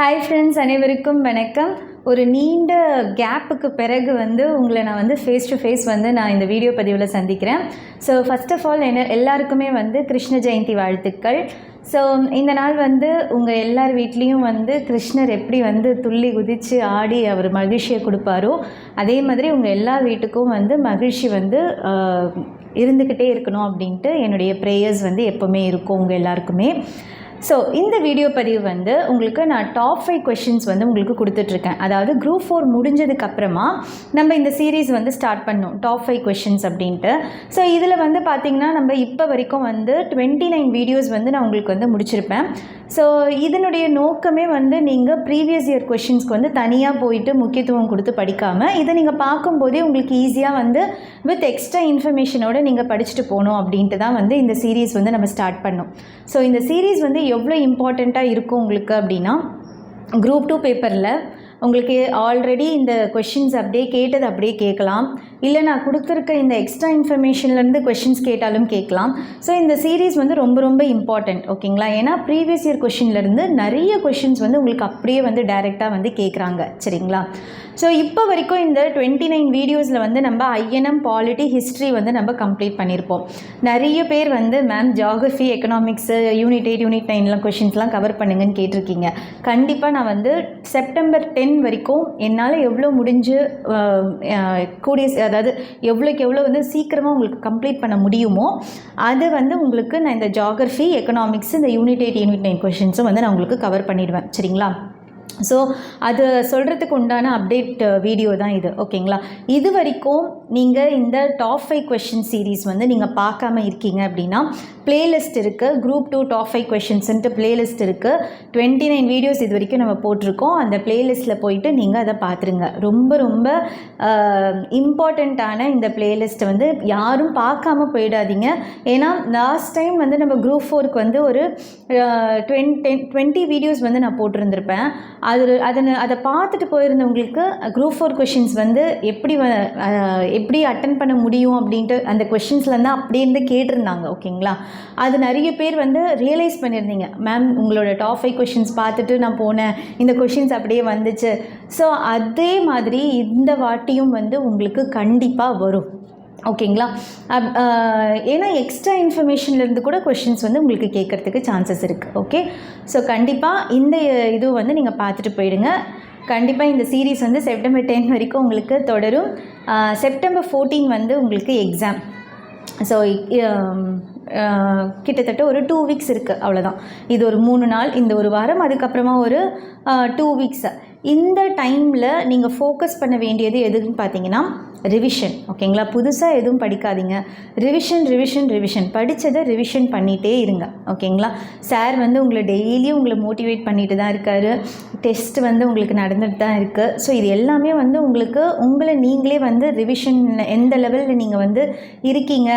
Hi friends அனைவருக்கும் வணக்கம். ஒரு நீண்ட கேப்புக்கு பிறகு வந்து உங்களை நான் வந்து ஃபேஸ் டு ஃபேஸ் வந்து நான் இந்த வீடியோ பதிவில் சந்திக்கிறேன். ஸோ ஃபஸ்ட் ஆஃப் ஆல் என்ன எல்லாருக்குமே வந்து கிருஷ்ண ஜெயந்தி வாழ்த்துக்கள். ஸோ இந்த நாள் வந்து உங்கள் எல்லார் வீட்லேயும் வந்து கிருஷ்ணர் எப்படி வந்து துள்ளி குதித்து ஆடி அவர் மகிழ்ச்சியை கொடுப்பாரோ அதே மாதிரி உங்கள் எல்லா வீட்டுக்கும் வந்து மகிழ்ச்சி வந்து இருந்துக்கிட்டே இருக்கணும் அப்படின்ட்டு என்னுடைய ப்ரேயர்ஸ் வந்து எப்போவுமே இருக்கும் உங்கள் எல்லாருக்குமே. ஸோ இந்த வீடியோ பதிவு வந்து உங்களுக்கு நான் டாப் ஃபைவ் கொஷின்ஸ் வந்து உங்களுக்கு கொடுத்துட்ருக்கேன். அதாவது குரூப் ஃபோர் முடிஞ்சதுக்கப்புறமா நம்ம இந்த சீரீஸ் வந்து ஸ்டார்ட் பண்ணோம். டாப் ஃபைவ் கொஷின்ஸ் அப்படின்ட்டு. ஸோ இதில் வந்து பார்த்திங்கன்னா நம்ம இப்போ வரைக்கும் வந்து டுவெண்ட்டி நைன் வீடியோஸ் வந்து நான் உங்களுக்கு வந்து முடிச்சிருப்பேன். ஸோ இதனுடைய நோக்கமே வந்து நீங்கள் ப்ரீவியஸ் இயர் கொஷின்ஸ்க்கு வந்து தனியாக போயிட்டு முக்கியத்துவம் கொடுத்து படிக்காமல் இதை நீங்கள் பார்க்கும்போதே உங்களுக்கு ஈஸியாக வந்து வித் எக்ஸ்ட்ரா இன்ஃபர்மேஷனோட நீங்கள் படிச்சுட்டு போகணும் அப்படின்ட்டு தான் வந்து இந்த சீரீஸ் வந்து நம்ம ஸ்டார்ட் பண்ணோம். ஸோ இந்த சீரீஸ் வந்து எவ்வளோ இம்பார்ட்டண்ட்டாக இருக்கும் உங்களுக்கு அப்படின்னா குரூப் டூ பேப்பரில் உங்களுக்கு ஆல்ரெடி இந்த கொஷின்ஸ் அப்படியே கேட்டது அப்படியே கேட்கலாம். இல்லை நான் கொடுத்துருக்க இந்த எக்ஸ்ட்ரா இன்ஃபர்மேஷன்லேருந்து கொஷின்ஸ் கேட்டாலும் கேட்கலாம். ஸோ இந்த சீரீஸ் வந்து ரொம்ப ரொம்ப இம்பார்ட்டண்ட் ஓகேங்களா ஏன்னா ப்ரீவியஸ் இயர் கொஷின்லேருந்து நிறைய கொஷின்ஸ் வந்து உங்களுக்கு அப்படியே வந்து டைரெக்டாக வந்து கேட்குறாங்க சரிங்களா? ஸோ இப்போ வரைக்கும் இந்த டுவெண்ட்டி நைன் வீடியோஸில் வந்து நம்ம ஐஎன்எம் பாலிட்டி ஹிஸ்ட்ரி வந்து நம்ம கம்ப்ளீட் பண்ணியிருப்போம் நிறைய பேர் வந்து ma'am geography economics unit eight unit நைன்லாம் கொஷின்ஸ்லாம் கவர் பண்ணுங்கன்னு கேட்டிருக்கீங்க. கண்டிப்பாக நான் வந்து செப்டம்பர் டென் வரைக்கும் என்னால் எவ்வளோ முடிஞ்சு கூடிய அதாவது எவ்வளோக்கு எவ்வளோ வந்து சீக்கிரமாக உங்களுக்கு கம்ப்ளீட் பண்ண முடியுமோ அது வந்து உங்களுக்கு நான் இந்த ஜாகிரஃபி எக்கனாமிக்ஸ் இந்த யூனிட் எயிட் யூனிட் நைன் கொஷின்ஸும் வந்து நான் உங்களுக்கு கவர் பண்ணிடுவேன். சரிங்களா? ஸோ அது சொல்கிறதுக்கு உண்டான அப்டேட் வீடியோ தான் இது. ஓகேங்களா இது வரைக்கும் நீங்கள் இந்த டாப் ஃபைவ் கொஷின் சீரீஸ் வந்து நீங்கள் பார்க்காம இருக்கீங்க அப்படின்னா பிளேலிஸ்ட் இருக்குது குரூப் டூ டாப் ஃபைவ் கொஷின்ஸ்ன்ட்டு பிளேலிஸ்ட் இருக்குது டுவெண்ட்டி நைன் வீடியோஸ் இது வரைக்கும் நம்ம போட்டிருக்கோம். அந்த பிளேலிஸ்ட்டில் போயிட்டு நீங்கள் அதை பார்த்துருங்க. ரொம்ப ரொம்ப இம்பார்ட்டண்ட்டான இந்த பிளேலிஸ்ட்டை வந்து யாரும் பார்க்காம போயிடாதீங்க. ஏன்னா லாஸ்ட் டைம் வந்து நம்ம குரூப் ஃபோருக்கு வந்து ஒரு டுவென் டென் டுவெண்ட்டி வீடியோஸ் வந்து நான் போட்டிருந்திருப்பேன். அது அதனை அதை பார்த்துட்டு போயிருந்தவங்களுக்கு குரூப் ஃபோர் கொஷின்ஸ் வந்து எப்படி வ- எப்படி அட்டன் பண்ண முடியும் அப்படின்ட்டு அந்த கொஷின்ஸ்லேருந்து அப்படியே இருந்து கேட்டிருந்தாங்க ஓகேங்களா? அது நிறைய பேர் வந்து ரியலைஸ் பண்ணியிருந்தீங்க. மேம் உங்களோட டாப் ஃபைவ் கொஷின்ஸ் பார்த்துட்டு நான் போனேன். இந்த கொஷின்ஸ் அப்படியே வந்துச்சு. ஸோ அதே மாதிரி இந்த வாட்டியும் வந்து உங்களுக்கு கண்டிப்பாக வரும். ஓகேங்களா? அப்- ஏன்னா எக்ஸ்ட்ரா இன்ஃபர்மேஷன்லேருந்து கூட கொஷின்ஸ் வந்து உங்களுக்கு கேட்குறதுக்கு சான்சஸ் இருக்குது ஓகே ஸோ கண்டிப்பாக இந்த இது வந்து நீங்கள் பார்த்துட்டு போயிடுங்க. கண்டிப்பாக இந்த சீரீஸ் வந்து செப்டம்பர் டென் வரைக்கும் உங்களுக்கு தொடரும். செப்டம்பர் ஃபோர்டீன் வந்து உங்களுக்கு எக்ஸாம் ஸோ கிட்டத்தட்ட ஒரு டூ வீக்ஸ் இருக்குது அவ்வளோதான் இது ஒரு மூணு நாள் இந்த ஒரு வாரம் அதுக்கப்புறமா ஒரு டூ வீக்ஸ் இந்த டைமில் நீங்கள் ஃபோக்கஸ் பண்ண வேண்டியது எதுன்னு பார்த்தீங்கன்னா ரிவிஷன் ஓகேங்களா? புதுசாக எதுவும் படிக்காதீங்க. ரிவிஷன் ரிவிஷன் ரிவிஷன் படித்ததை ரிவிஷன் பண்ணிகிட்டே இருங்க. ஓகேங்களா? சார் வந்து உங்களை டெய்லியும் உங்களை மோட்டிவேட் பண்ணிட்டு தான் இருக்காரு. டெஸ்ட் வந்து உங்களுக்கு நடந்துட்டு தான் இருக்குது ஸோ இது எல்லாமே வந்து உங்களுக்கு உங்களை நீங்களே வந்து ரிவிஷன் எந்த லெவலில் நீங்கள் வந்து இருக்கீங்க?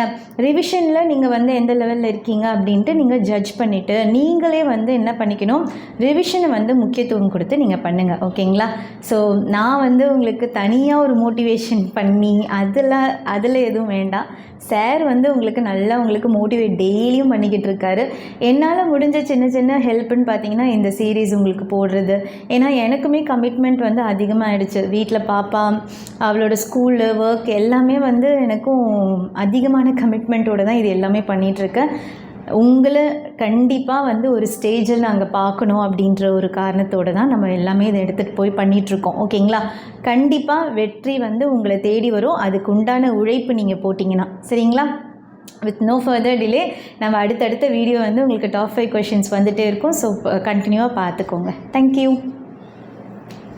ரிவிஷனில் நீங்கள் வந்து எந்த லெவலில் இருக்கீங்க அப்படின்ட்டு நீங்கள் ஜட்ஜ் பண்ணிவிட்டு நீங்களே வந்து என்ன பண்ணிக்கணும்? ரிவிஷனை வந்து முக்கியத்துவம் கொடுத்து நீங்கள் பண்ணுங்கள் ஓகே ஓகேங்களா? ஸோ நான் வந்து உங்களுக்கு தனியாக ஒரு மோட்டிவேஷன் பண்ணி அதெல்லாம் அதில் எதுவும் வேண்டாம். சார் வந்து உங்களுக்கு நல்லா உங்களுக்கு மோட்டிவேட் டெய்லியும் பண்ணிக்கிட்டு இருக்காரு. என்னால் முடிஞ்ச சின்ன சின்ன ஹெல்ப்புன்னு பார்த்தீங்கன்னா இந்த சீரீஸ் உங்களுக்கு போடுறது. ஏன்னா எனக்குமே கமிட்மெண்ட் வந்து அதிகமாகிடுச்சு வீட்டில் பாப்பா அவளோட ஸ்கூலு ஒர்க் எல்லாமே வந்து எனக்கும் அதிகமான கமிட்மெண்ட்டோட தான் இது எல்லாமே பண்ணிகிட்ருக்கேன் உங்களை கண்டிப்பாக வந்து ஒரு ஸ்டேஜில் நாங்கள் பார்க்கணும் அப்படின்ற ஒரு காரணத்தோடு தான் நம்ம எல்லாமே இதை எடுத்துகிட்டு போய் பண்ணிகிட்ருக்கோம் ஓகேங்களா கண்டிப்பாக வெற்றி வந்து உங்களை தேடி வரும். அதுக்கு உண்டான உழைப்பு நீங்கள் போட்டிங்கன்னா. சரிங்களா? வித் நோ ஃபர்தர் டிலே நம்ம அடுத்தடுத்த வீடியோ வந்து உங்களுக்கு டாப் ஃபைவ் கொஷின்ஸ் வந்துகிட்டே இருக்கும். ஸோ கண்டினியூவாக பார்த்துக்கோங்க. தேங்க்யூ